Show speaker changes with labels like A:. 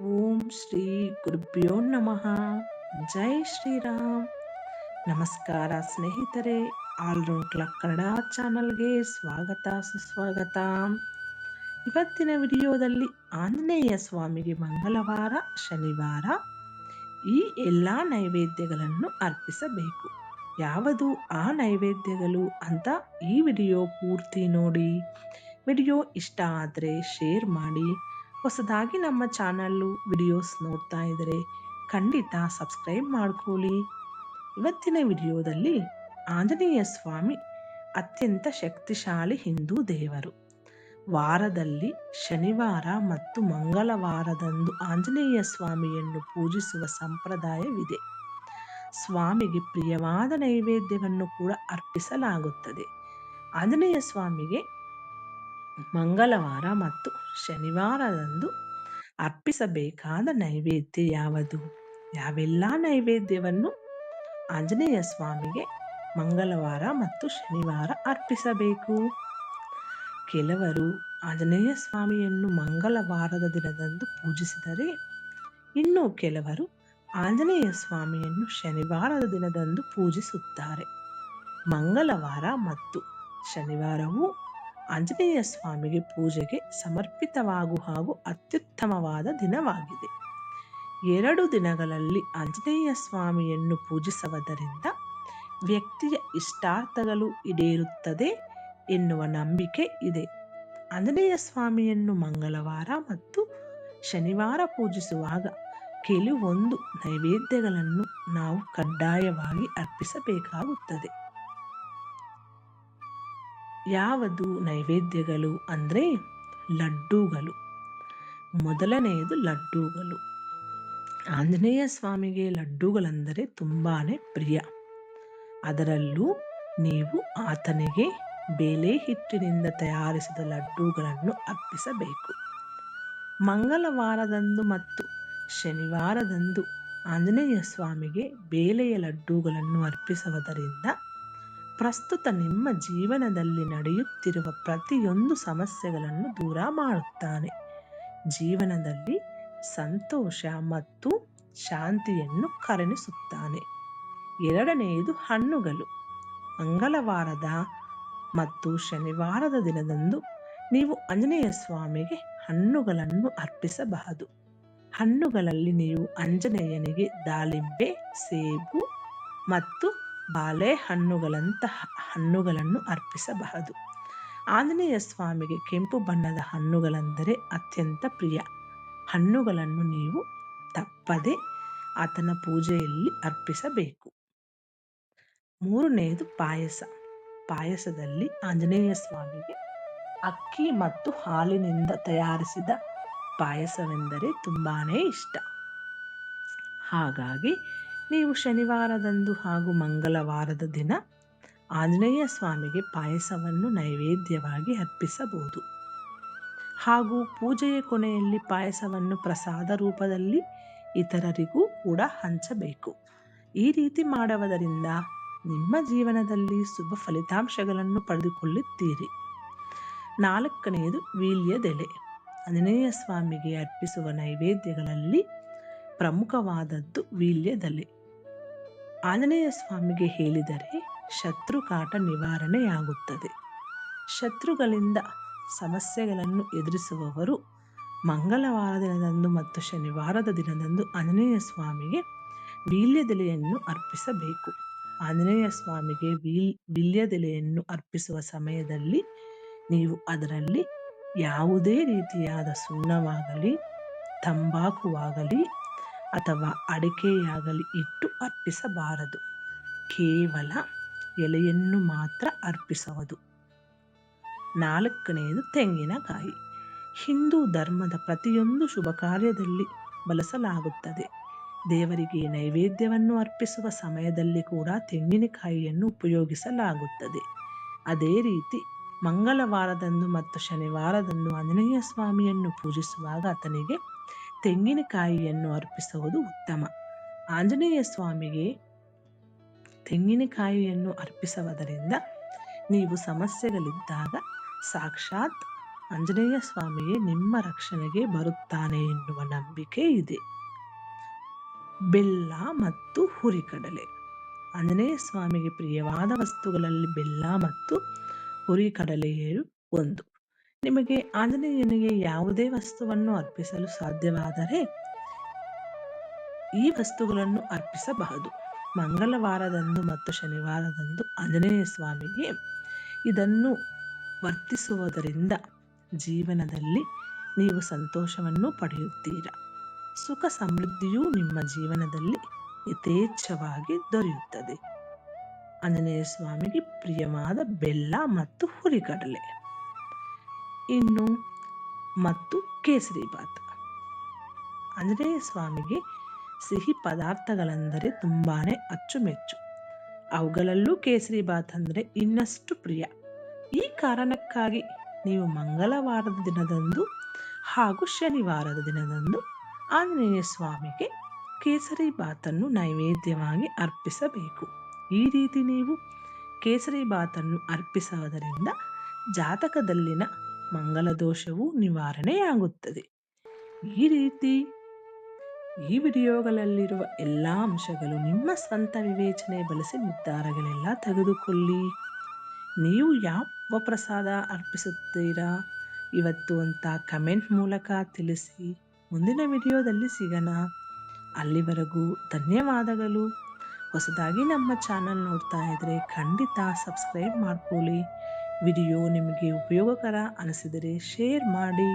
A: ಓಂ ಶ್ರೀ ಗುರುಭ್ಯೋ ನಮಃ. ಜೈ ಶ್ರೀರಾಮ್. ನಮಸ್ಕಾರ ಸ್ನೇಹಿತರೆ, ಆಲ್ರೌಂಡ್ ಕ್ಲಬ್ ಕನ್ನಡ ಚಾನಲ್ಗೆ ಸ್ವಾಗತ, ಸುಸ್ವಾಗತ. ಇವತ್ತಿನ ವಿಡಿಯೋದಲ್ಲಿ ಆಂಜನೇಯ ಸ್ವಾಮಿಗೆ ಮಂಗಳವಾರ, ಶನಿವಾರ ಈ ಎಲ್ಲ ನೈವೇದ್ಯಗಳನ್ನು ಅರ್ಪಿಸಬೇಕು. ಯಾವುದು ಆ ನೈವೇದ್ಯಗಳು ಅಂತ ಈ ವಿಡಿಯೋ ಪೂರ್ತಿ ನೋಡಿ. ವಿಡಿಯೋ ಇಷ್ಟ ಆದರೆ ಶೇರ್ ಮಾಡಿ ಹೊಸದಾಗಿ ನಮ್ಮ ಚಾನಲ್ಲು ವಿಡಿಯೋಸ್ ನೋಡ್ತಾ ಇದ್ದರೆ ಖಂಡಿತ ಸಬ್ಸ್ಕ್ರೈಬ್ ಮಾಡ್ಕೊಳ್ಳಿ. ಇವತ್ತಿನ ವಿಡಿಯೋದಲ್ಲಿ ಆಂಜನೇಯ ಸ್ವಾಮಿ ಅತ್ಯಂತ ಶಕ್ತಿಶಾಲಿ ಹಿಂದೂ ದೇವರು. ವಾರದಲ್ಲಿ ಶನಿವಾರ ಮತ್ತು ಮಂಗಳವಾರದಂದು ಆಂಜನೇಯ ಸ್ವಾಮಿಯನ್ನು ಪೂಜಿಸುವ ಸಂಪ್ರದಾಯವಿದೆ. ಸ್ವಾಮಿಗೆ ಪ್ರಿಯವಾದ ನೈವೇದ್ಯವನ್ನು ಕೂಡ ಅರ್ಪಿಸಲಾಗುತ್ತದೆ. ಆಂಜನೇಯ ಸ್ವಾಮಿಗೆ ಮಂಗಳವಾರ ಮತ್ತು ಶನಿವಾರದಂದು ಅರ್ಪಿಸಬೇಕಾದ ನೈವೇದ್ಯ ಯಾವುದು? ಯಾವೆಲ್ಲ ನೈವೇದ್ಯವನ್ನು ಆಂಜನೇಯ ಸ್ವಾಮಿಗೆ ಮಂಗಳವಾರ ಮತ್ತು ಶನಿವಾರ ಅರ್ಪಿಸಬೇಕು? ಕೆಲವರು ಆಂಜನೇಯ ಸ್ವಾಮಿಯನ್ನು ಮಂಗಳವಾರದ ದಿನದಂದು ಪೂಜಿಸಿದರೆ, ಇನ್ನು ಕೆಲವರು ಆಂಜನೇಯ ಸ್ವಾಮಿಯನ್ನು ಶನಿವಾರದ ದಿನದಂದು ಪೂಜಿಸುತ್ತಾರೆ. ಮಂಗಳವಾರ ಮತ್ತು ಶನಿವಾರವೂ ಆಂಜನೇಯ ಸ್ವಾಮಿಗೆ ಪೂಜೆಗೆ ಸಮರ್ಪಿತವಾಗುವ ಹಾಗೂ ಅತ್ಯುತ್ತಮವಾದ ದಿನವಾಗಿದೆ. ಎರಡು ದಿನಗಳಲ್ಲಿ ಆಂಜನೇಯ ಸ್ವಾಮಿಯನ್ನು ಪೂಜಿಸುವುದರಿಂದ ವ್ಯಕ್ತಿಯ ಇಷ್ಟಾರ್ಥಗಳು ಈಡೇರುತ್ತದೆ ಎನ್ನುವ ನಂಬಿಕೆ ಇದೆ. ಆಂಜನೇಯ ಸ್ವಾಮಿಯನ್ನು ಮಂಗಳವಾರ ಮತ್ತು ಶನಿವಾರ ಪೂಜಿಸುವಾಗ ಕೆಲವೊಂದು ನೈವೇದ್ಯಗಳನ್ನು ನಾವು ಕಡ್ಡಾಯವಾಗಿ ಅರ್ಪಿಸಬೇಕಾಗುತ್ತದೆ. ಯಾವುದು ನೈವೇದ್ಯಗಳು ಅಂದರೆ ಲಡ್ಡುಗಳು. ಮೊದಲನೆಯದು ಲಡ್ಡುಗಳು. ಆಂಜನೇಯ ಸ್ವಾಮಿಗೆ ಲಡ್ಡುಗಳೆಂದರೆ ತುಂಬಾ ಪ್ರಿಯ. ಅದರಲ್ಲೂ ನೀವು ಆತನಿಗೆ ಬೇಲೆ ಹಿಟ್ಟಿನಿಂದ ತಯಾರಿಸಿದ ಲಡ್ಡುಗಳನ್ನು ಅರ್ಪಿಸಬೇಕು. ಮಂಗಳವಾರದಂದು ಮತ್ತು ಶನಿವಾರದಂದು ಆಂಜನೇಯ ಸ್ವಾಮಿಗೆ ಬೇಲೆಯ ಲಡ್ಡುಗಳನ್ನು ಅರ್ಪಿಸುವುದರಿಂದ ಪ್ರಸ್ತುತ ನಿಮ್ಮ ಜೀವನದಲ್ಲಿ ನಡೆಯುತ್ತಿರುವ ಪ್ರತಿಯೊಂದು ಸಮಸ್ಯೆಗಳನ್ನು ದೂರ ಮಾಡುತ್ತಾನೆ. ಜೀವನದಲ್ಲಿ ಸಂತೋಷ ಮತ್ತು ಶಾಂತಿಯನ್ನು ಕರುಣಿಸುತ್ತಾನೆ. ಎರಡನೆಯದು ಹಣ್ಣುಗಳು. ಮಂಗಳವಾರದ ಮತ್ತು ಶನಿವಾರದ ದಿನದಂದು ನೀವು ಆಂಜನೇಯ ಸ್ವಾಮಿಗೆ ಹಣ್ಣುಗಳನ್ನು ಅರ್ಪಿಸಬಹುದು. ಹಣ್ಣುಗಳಲ್ಲಿ ನೀವು ಆಂಜನೇಯನಿಗೆ ದಾಳಿಂಬೆ, ಸೇಬು ಮತ್ತು ಬಾಳೆಹಣ್ಣುಗಳಂತಹ ಹಣ್ಣುಗಳನ್ನು ಅರ್ಪಿಸಬಹುದು. ಆಂಜನೇಯ ಸ್ವಾಮಿಗೆ ಕೆಂಪು ಬಣ್ಣದ ಹಣ್ಣುಗಳೆಂದರೆ ಅತ್ಯಂತ ಪ್ರಿಯ. ಹಣ್ಣುಗಳನ್ನು ನೀವು ತಪ್ಪದೆ ಆತನ ಪೂಜೆಯಲ್ಲಿ ಅರ್ಪಿಸಬೇಕು. ಮೂರನೆಯದು ಪಾಯಸ. ಪಾಯಸದಲ್ಲಿ ಆಂಜನೇಯ ಸ್ವಾಮಿಗೆ ಅಕ್ಕಿ ಮತ್ತು ಹಾಲಿನಿಂದ ತಯಾರಿಸಿದ ಪಾಯಸವೆಂದರೆ ತುಂಬಾನೇ ಇಷ್ಟ. ಹಾಗಾಗಿ ನೀವು ಶನಿವಾರದಂದು ಹಾಗೂ ಮಂಗಳವಾರದ ದಿನ ಆಂಜನೇಯ ಸ್ವಾಮಿಗೆ ಪಾಯಸವನ್ನು ನೈವೇದ್ಯವಾಗಿ ಅರ್ಪಿಸಬಹುದು. ಹಾಗೂ ಪೂಜೆಯ ಕೊನೆಯಲ್ಲಿ ಪಾಯಸವನ್ನು ಪ್ರಸಾದ ರೂಪದಲ್ಲಿ ಇತರರಿಗೂ ಕೂಡ ಹಂಚಬೇಕು. ಈ ರೀತಿ ಮಾಡುವುದರಿಂದ ನಿಮ್ಮ ಜೀವನದಲ್ಲಿ ಶುಭ ಫಲಿತಾಂಶಗಳನ್ನು ಪಡೆದುಕೊಳ್ಳುತ್ತೀರಿ. ನಾಲ್ಕನೆಯದು ವೀಳ್ಯದೆಲೆ ಆಂಜನೇಯ ಸ್ವಾಮಿಗೆ ಅರ್ಪಿಸುವ ನೈವೇದ್ಯಗಳಲ್ಲಿ ಪ್ರಮುಖವಾದದ್ದು ವೀಳ್ಯದೆಲೆ ಆಂಜನೇಯ ಸ್ವಾಮಿಗೆ ಹೇಳಿದರೆ ಶತ್ರು ಕಾಟ ನಿವಾರಣೆಯಾಗುತ್ತದೆ. ಶತ್ರುಗಳಿಂದ ಸಮಸ್ಯೆಗಳನ್ನು ಎದುರಿಸುವವರು ಮಂಗಳವಾರ ದಿನದಂದು ಮತ್ತು ಶನಿವಾರದ ದಿನದಂದು ಆಂಜನೇಯ ಸ್ವಾಮಿಗೆ ವೀಳ್ಯದೆಲೆಯನ್ನು ಅರ್ಪಿಸಬೇಕು. ಆಂಜನೇಯ ಸ್ವಾಮಿಗೆ ವೀಲ್ ವೀಳ್ಯದೆಲೆಯನ್ನು ಅರ್ಪಿಸುವ ಸಮಯದಲ್ಲಿ ನೀವು ಅದರಲ್ಲಿ ಯಾವುದೇ ರೀತಿಯಾದ ಸುಣ್ಣವಾಗಲಿ, ತಂಬಾಕುವಾಗಲಿ ಅಥವಾ ಅಡಿಕೆಯಾಗಲಿ ಇಟ್ಟು ಅರ್ಪಿಸಬಾರದು. ಕೇವಲ ಎಲೆಯನ್ನು ಮಾತ್ರ ಅರ್ಪಿಸುವುದು. ನಾಲ್ಕನೆಯದು ತೆಂಗಿನಕಾಯಿ. ಹಿಂದೂ ಧರ್ಮದ ಪ್ರತಿಯೊಂದು ಶುಭ ಕಾರ್ಯದಲ್ಲಿ ಬಳಸಲಾಗುತ್ತದೆ. ದೇವರಿಗೆ ನೈವೇದ್ಯವನ್ನು ಅರ್ಪಿಸುವ ಸಮಯದಲ್ಲಿ ಕೂಡ ತೆಂಗಿನಕಾಯಿಯನ್ನು ಉಪಯೋಗಿಸಲಾಗುತ್ತದೆ. ಅದೇ ರೀತಿ ಮಂಗಳವಾರದಂದು ಮತ್ತು ಶನಿವಾರದಂದು ಆಂಜನೇಯ ಸ್ವಾಮಿಯನ್ನು ಪೂಜಿಸುವಾಗ ಆತನಿಗೆ ತೆಂಗಿನಕಾಯಿಯನ್ನು ಅರ್ಪಿಸುವುದು ಉತ್ತಮ. ಆಂಜನೇಯ ಸ್ವಾಮಿಗೆ ತೆಂಗಿನಕಾಯಿಯನ್ನು ಅರ್ಪಿಸುವುದರಿಂದ ನೀವು ಸಮಸ್ಯೆಗಳಿದ್ದಾಗ ಸಾಕ್ಷಾತ್ ಆಂಜನೇಯ ಸ್ವಾಮಿಯೇ ನಿಮ್ಮ ರಕ್ಷಣೆಗೆ ಬರುತ್ತಾನೆ ಎನ್ನುವ ನಂಬಿಕೆ ಇದೆ. ಬೆಲ್ಲ ಮತ್ತು ಹುರಿಕಡಲೆ. ಆಂಜನೇಯ ಸ್ವಾಮಿಗೆ ಪ್ರಿಯವಾದ ವಸ್ತುಗಳಲ್ಲಿ ಬೆಲ್ಲ ಮತ್ತು ಹುರಿಕಡಲೆಯು ಒಂದು. ನಿಮಗೆ ಆಂಜನೇಯನಿಗೆ ಯಾವುದೇ ವಸ್ತುವನ್ನು ಅರ್ಪಿಸಲು ಸಾಧ್ಯವಾದರೆ ಈ ವಸ್ತುಗಳನ್ನು ಅರ್ಪಿಸಬಹುದು. ಮಂಗಳವಾರದಂದು ಮತ್ತು ಶನಿವಾರದಂದು ಆಂಜನೇಯ ಸ್ವಾಮಿಗೆ ಇದನ್ನು ವರ್ತಿಸುವುದರಿಂದ ಜೀವನದಲ್ಲಿ ನೀವು ಸಂತೋಷವನ್ನು ಪಡೆಯುತ್ತೀರಾ. ಸುಖ ಸಮೃದ್ಧಿಯು ನಿಮ್ಮ ಜೀವನದಲ್ಲಿ ಯಥೇಚ್ಛವಾಗಿ ದೊರೆಯುತ್ತದೆ. ಆಂಜನೇಯ ಸ್ವಾಮಿಗೆ ಪ್ರಿಯವಾದ ಬೆಲ್ಲ ಮತ್ತು ಹುರಿಗಡಲೆ. ಇನ್ನು ಮತ್ತು ಕೇಸರಿ ಬಾತ್. ಆಂಜನೇಯ ಸ್ವಾಮಿಗೆ ಸಿಹಿ ಪದಾರ್ಥಗಳೆಂದರೆ ತುಂಬಾನೇ ಅಚ್ಚುಮೆಚ್ಚು. ಅವುಗಳಲ್ಲೂ ಕೇಸರಿ ಬಾತ್ ಅಂದರೆ ಇನ್ನಷ್ಟು ಪ್ರಿಯ. ಈ ಕಾರಣಕ್ಕಾಗಿ ನೀವು ಮಂಗಳವಾರದ ದಿನದಂದು ಹಾಗೂ ಶನಿವಾರದ ದಿನದಂದು ಆಂಜನೇಯ ಸ್ವಾಮಿಗೆ ಕೇಸರಿ ಬಾತನ್ನು ನೈವೇದ್ಯವಾಗಿ ಅರ್ಪಿಸಬೇಕು. ಈ ರೀತಿ ನೀವು ಕೇಸರಿ ಬಾತನ್ನು ಅರ್ಪಿಸುವುದರಿಂದ ಜಾತಕದಲ್ಲಿನ ಮಂಗಲ ದೋಷವು ನಿವಾರಣೆಯಾಗುತ್ತದೆ. ಈ ರೀತಿ ಈ ವಿಡಿಯೋಗಳಲ್ಲಿರುವ ಎಲ್ಲ ಅಂಶಗಳು ನಿಮ್ಮ ಸ್ವಂತ ವಿವೇಚನೆ ಬಳಸಿ ನಿರ್ಧಾರಗಳೆಲ್ಲ ತೆಗೆದುಕೊಳ್ಳಿ. ನೀವು ಯಾವ ಪ್ರಸಾದ ಅರ್ಪಿಸುತ್ತೀರಾ? ಇವತ್ತು ಅಂತ ಕಮೆಂಟ್ ಮೂಲಕ ತಿಳಿಸಿ. ಮುಂದಿನ ವಿಡಿಯೋದಲ್ಲಿ ಸಿಗೋಣ. ಅಲ್ಲಿವರೆಗೂ ಧನ್ಯವಾದಗಳು. ಹೊಸದಾಗಿ ನಮ್ಮ ಚಾನಲ್ ನೋಡ್ತಾ ಇದ್ದರೆ ಖಂಡಿತ ಸಬ್ಸ್ಕ್ರೈಬ್ ಮಾಡ್ಕೊಳ್ಳಿ. ವಿಡಿಯೋ ನಿಮಗೆ ಉಪಯೋಗಕರ ಅನಿಸಿದರೆ ಶೇರ್ ಮಾಡಿ.